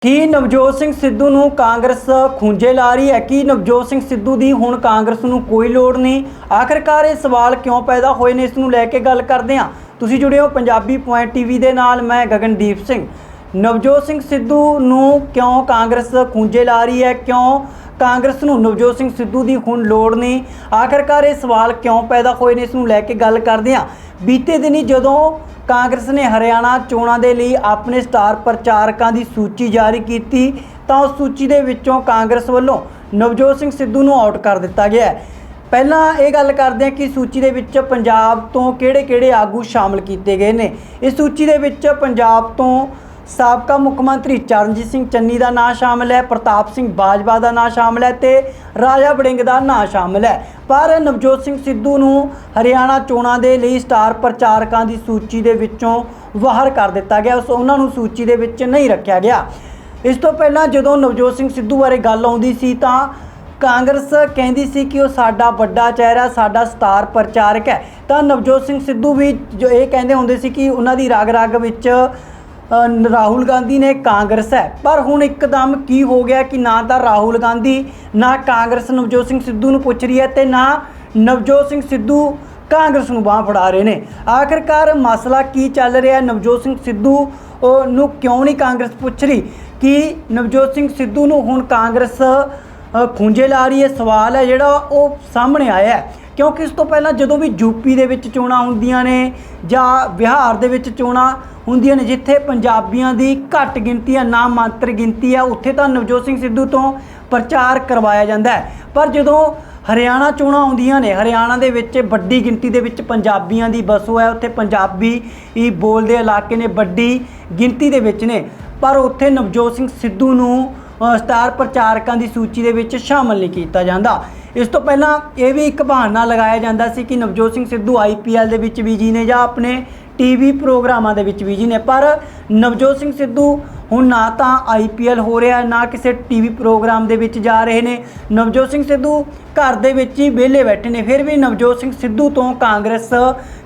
ਕੀ ਨਵਜੋਤ ਸਿੰਘ ਸਿੱਧੂ ਨੂੰ ਕਾਂਗਰਸ ਖੁੰਝੇ ਲਾ ਰਹੀ ਹੈ? ਕੀ ਨਵਜੋਤ ਸਿੰਘ ਸਿੱਧੂ ਦੀ ਹੁਣ ਕਾਂਗਰਸ ਨੂੰ ਕੋਈ ਲੋੜ ਨਹੀਂ? ਆਖਰਕਾਰ ਇਹ ਸਵਾਲ ਕਿਉਂ ਪੈਦਾ ਹੋਏ ਨੇ? ਇਸ ਨੂੰ ਲੈ ਕੇ ਗੱਲ ਕਰਦੇ ਹਾਂ। ਤੁਸੀਂ ਜੁੜੇ ਹੋ ਪੰਜਾਬੀ ਪੁਆਇੰਟ ਟੀਵੀ ਦੇ ਨਾਲ, ਮੈਂ ਗਗਨਦੀਪ ਸਿੰਘ। ਨਵਜੋਤ ਸਿੰਘ ਸਿੱਧੂ ਨੂੰ ਕਿਉਂ ਕਾਂਗਰਸ ਖੁੰਝੇ ਲਾ ਰਹੀ ਹੈ? ਕਿਉਂ ਕਾਂਗਰਸ ਨੂੰ ਨਵਜੋਤ ਸਿੰਘ ਸਿੱਧੂ ਦੀ ਹੁਣ ਲੋੜ ਨਹੀਂ। ਆਖਰਕਾਰ ਇਹ ਸਵਾਲ ਕਿਉਂ ਪੈਦਾ ਹੋਏ ਨੇ? ਇਸ ਨੂੰ ਲੈ ਕੇ ਗੱਲ ਕਰਦੇ ਹਾਂ। ਬੀਤੇ ਦਿਨੀ ਜਦੋਂ ਕਾਂਗਰਸ ਨੇ ਹਰਿਆਣਾ ਚੋਣਾਂ ਦੇ ਲਈ ਆਪਣੇ ਸਟਾਰ ਪ੍ਰਚਾਰਕਾਂ ਦੀ ਸੂਚੀ ਜਾਰੀ ਕੀਤੀ, ਤਾਂ ਉਸ ਸੂਚੀ ਦੇ ਵਿੱਚੋਂ ਕਾਂਗਰਸ ਵੱਲੋਂ ਨਵਜੋਤ ਸਿੰਘ ਸਿੱਧੂ ਨੂੰ ਆਊਟ ਕਰ ਦਿੱਤਾ ਗਿਆ ਹੈ। ਪਹਿਲਾਂ ਇਹ ਗੱਲ ਕਰਦੇ ਹਾਂ ਕਿ ਸੂਚੀ ਦੇ ਵਿੱਚ ਪੰਜਾਬ ਤੋਂ ਕਿਹੜੇ-ਕਿਹੜੇ ਆਗੂ ਸ਼ਾਮਲ ਕੀਤੇ ਗਏ ਨੇ। ਇਸ ਸੂਚੀ ਦੇ ਵਿੱਚ ਪੰਜਾਬ ਤੋਂ ਸਾਬਕਾ ਮੁੱਖ ਮੰਤਰੀ ਚਰਨਜੀਤ ਸਿੰਘ ਚੰਨੀ ਦਾ ਨਾਂ ਸ਼ਾਮਲ ਹੈ, ਪ੍ਰਤਾਪ ਸਿੰਘ ਬਾਜਵਾ ਦਾ ਨਾਂ ਸ਼ਾਮਲ ਹੈ ਤੇ ਰਾਜਾ ਵੜਿੰਗ ਦਾ ਨਾਂ ਸ਼ਾਮਲ ਹੈ। ਪਰ ਨਵਜੋਤ ਸਿੰਘ ਸਿੱਧੂ ਨੂੰ ਹਰਿਆਣਾ ਚੋਣਾਂ ਦੇ ਲਈ ਸਟਾਰ ਪ੍ਰਚਾਰਕਾਂ ਦੀ ਸੂਚੀ ਦੇ ਵਿੱਚੋਂ ਬਾਹਰ ਕਰ ਦਿੱਤਾ ਗਿਆ। ਉਸ ਉਹਨਾਂ ਨੂੰ ਸੂਚੀ ਦੇ ਵਿੱਚ ਨਹੀਂ ਰੱਖਿਆ ਗਿਆ। ਇਸ ਤੋਂ ਪਹਿਲਾਂ ਜਦੋਂ ਨਵਜੋਤ ਸਿੰਘ ਸਿੱਧੂ ਬਾਰੇ ਗੱਲ ਆਉਂਦੀ ਸੀ ਤਾਂ ਕਾਂਗਰਸ ਕਹਿੰਦੀ ਸੀ ਕਿ ਉਹ ਸਾਡਾ ਵੱਡਾ ਚਿਹਰਾ ਸਾਡਾ ਸਟਾਰ ਪ੍ਰਚਾਰਕ ਹੈ। ਤਾਂ ਨਵਜੋਤ ਸਿੰਘ ਸਿੱਧੂ ਵੀ ਜੋ ਇਹ ਕਹਿੰਦੇ ਹੁੰਦੇ ਸੀ ਕਿ ਉਹਨਾਂ ਦੀ ਰਗ ਰਗ ਵਿੱਚ ਰਾਹੁਲ ਗਾਂਧੀ ਨੇ ਕਾਂਗਰਸ ਹੈ। ਪਰ ਹੁਣ ਇੱਕਦਮ ਕੀ ਹੋ ਗਿਆ ਕਿ ਨਾ ਤਾਂ ਰਾਹੁਲ ਗਾਂਧੀ, ਨਾ ਕਾਂਗਰਸ ਨਵਜੋਤ ਸਿੰਘ ਸਿੱਧੂ ਨੂੰ ਪੁੱਛ ਰਹੀ ਹੈ ਤੇ ਨਾ ਨਵਜੋਤ ਸਿੰਘ ਸਿੱਧੂ ਕਾਂਗਰਸ ਨੂੰ ਬਾਹ ਫੜਾ ਰਹੇ ਨੇ। ਆਖਿਰਕਾਰ ਮਸਲਾ ਕੀ ਚੱਲ ਰਿਹਾ? ਨਵਜੋਤ ਸਿੰਘ ਸਿੱਧੂ ਉਹ ਨੂੰ ਕਿਉਂ ਨਹੀਂ ਕਾਂਗਰਸ ਪੁੱਛ ਰਹੀ? ਕਿ ਨਵਜੋਤ ਸਿੰਘ ਸਿੱਧੂ ਨੂੰ ਹੁਣ ਕਾਂਗਰਸ ਅ, ਖੂੰਜੇ ਲਾ ਰਹੀ ਹੈ। ਸਵਾਲ ਹੈ ਜਿਹੜਾ ਉਹ ਸਾਹਮਣੇ ਆਇਆ ਹੈ। ਕਿਉਂਕਿ ਇਸ ਤੋਂ ਪਹਿਲਾਂ ਜਦੋਂ ਵੀ ਯੂਪੀ ਦੇ ਵਿੱਚ ਚੋਣਾਂ ਹੁੰਦੀਆਂ ਨੇ ਜਾਂ ਬਿਹਾਰ ਦੇ ਵਿੱਚ ਚੋਣਾਂ ਹੁੰਦੀਆਂ ਨੇ ਜਿੱਥੇ ਪੰਜਾਬੀਆਂ ਦੀ ਘੱਟ ਗਿਣਤੀ ਹੈ ਨਾ ਮਾਤਰ ਗਿਣਤੀ ਹੈ ਉੱਥੇ ਤਾਂ ਨਵਜੋਤ ਸਿੰਘ ਸਿੱਧੂ ਤੋਂ ਪ੍ਰਚਾਰ ਕਰਵਾਇਆ ਜਾਂਦਾ ਹੈ। ਪਰ ਜਦੋਂ ਹਰਿਆਣਾ ਚੋਣਾਂ ਆਉਂਦੀਆਂ ਨੇ ਹਰਿਆਣਾ ਦੇ ਵਿੱਚ ਵੱਡੀ ਗਿਣਤੀ ਦੇ ਵਿੱਚ ਪੰਜਾਬੀਆਂ ਦੀ ਵਸੋਂ ਹੈ ਉੱਥੇ ਪੰਜਾਬੀ ਹੀ ਬੋਲਦੇ ਇਲਾਕੇ ਨੇ ਵੱਡੀ ਗਿਣਤੀ ਦੇ ਵਿੱਚ ਨੇ। ਪਰ ਉੱਥੇ ਨਵਜੋਤ ਸਿੰਘ ਸਿੱਧੂ ਨੂੰ ਸਟਾਰ ਪ੍ਰਚਾਰਕਾਂ ਦੀ ਸੂਚੀ ਦੇ ਵਿੱਚ ਸ਼ਾਮਲ ਨਹੀਂ ਕੀਤਾ ਜਾਂਦਾ। ਇਸ ਤੋਂ ਪਹਿਲਾਂ ਇਹ ਵੀ ਇੱਕ ਬਹਾਨਾ ਲਗਾਇਆ ਜਾਂਦਾ ਸੀ ਕਿ ਨਵਜੋਤ ਸਿੰਘ ਸਿੱਧੂ ਆਈਪੀਐਲ ਦੇ ਵਿੱਚ ਬਿਜ਼ੀ ਨੇ ਜਾਂ ਆਪਣੇ ਟੀਵੀ ਪ੍ਰੋਗਰਾਮਾਂ ਦੇ ਵਿੱਚ ਬਿਜ਼ੀ ਨੇ। ਪਰ ਨਵਜੋਤ ਸਿੰਘ ਸਿੱਧੂ ਹੁਣ ਨਾ ਤਾਂ ਆਈਪੀਐਲ ਹੋ ਰਿਹਾ, ਨਾ ਕਿਸੇ ਟੀਵੀ ਪ੍ਰੋਗਰਾਮ ਦੇ ਵਿੱਚ ਜਾ ਰਹੇ ਨੇ। ਨਵਜੋਤ ਸਿੰਘ ਸਿੱਧੂ ਘਰ ਦੇ ਵਿੱਚ ਹੀ ਵਿਹਲੇ ਬੈਠੇ ਨੇ। ਫਿਰ ਵੀ ਨਵਜੋਤ ਸਿੰਘ ਸਿੱਧੂ ਤੋਂ ਕਾਂਗਰਸ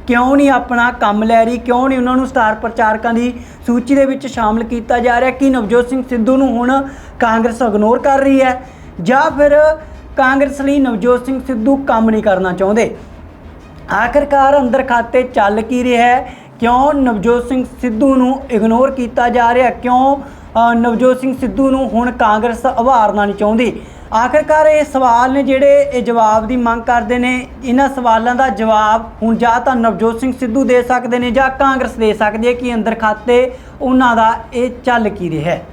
ਕਿਉਂ ਨਹੀਂ ਆਪਣਾ ਕੰਮ ਲੈ ਰਹੀ, ਕਿਉਂ ਨਹੀਂ ਉਹਨਾਂ ਨੂੰ ਸਟਾਰ ਪ੍ਰਚਾਰਕਾਂ ਦੀ ਸੂਚੀ ਦੇ ਵਿੱਚ ਸ਼ਾਮਲ ਕੀਤਾ ਜਾ ਰਿਹਾ, ਕਿ ਨਵਜੋਤ ਸਿੰਘ ਸਿੱਧੂ ਨੂੰ ਹੁਣ ਕਾਂਗਰਸ ਇਗਨੋਰ ਕਰ ਰਹੀ ਹੈ? ਜਾਂ ਫਿਰ ਕਾਂਗਰਸ ਲਈ ਨਵਜੋਤ ਸਿੰਘ ਸਿੱਧੂ ਕੰਮ ਨਹੀਂ ਕਰਨਾ ਚਾਹੁੰਦੇ? ਆਖਰਕਾਰ ਅੰਦਰ ਖਾਤੇ ਚੱਲ ਕੀ ਰਿਹਾ ਹੈ? ਕਿਉਂ ਨਵਜੋਤ ਸਿੰਘ ਸਿੱਧੂ ਨੂੰ ਇਗਨੋਰ ਕੀਤਾ ਜਾ ਰਿਹਾ? ਕਿਉਂ ਨਵਜੋਤ ਸਿੰਘ ਸਿੱਧੂ ਨੂੰ ਹੁਣ ਕਾਂਗਰਸ ਉਭਾਰਨਾ ਨਹੀਂ ਚਾਹੁੰਦੀ? ਆਖਰਕਾਰ ਇਹ ਸਵਾਲ ਨੇ ਜਿਹੜੇ ਇਹ ਜਵਾਬ ਦੀ ਮੰਗ ਕਰਦੇ ਨੇ। ਇਹਨਾਂ ਸਵਾਲਾਂ ਦਾ ਜਵਾਬ ਹੁਣ ਜਾਂ ਤਾਂ ਨਵਜੋਤ ਸਿੰਘ ਸਿੱਧੂ ਦੇ ਸਕਦੇ ਨੇ ਜਾਂ ਕਾਂਗਰਸ ਦੇ ਸਕਦੀ ਹੈ ਕਿ ਅੰਦਰ ਖਾਤੇ ਉਹਨਾਂ ਦਾ ਇਹ ਚੱਲ ਕੀ ਰਿਹਾ ਹੈ।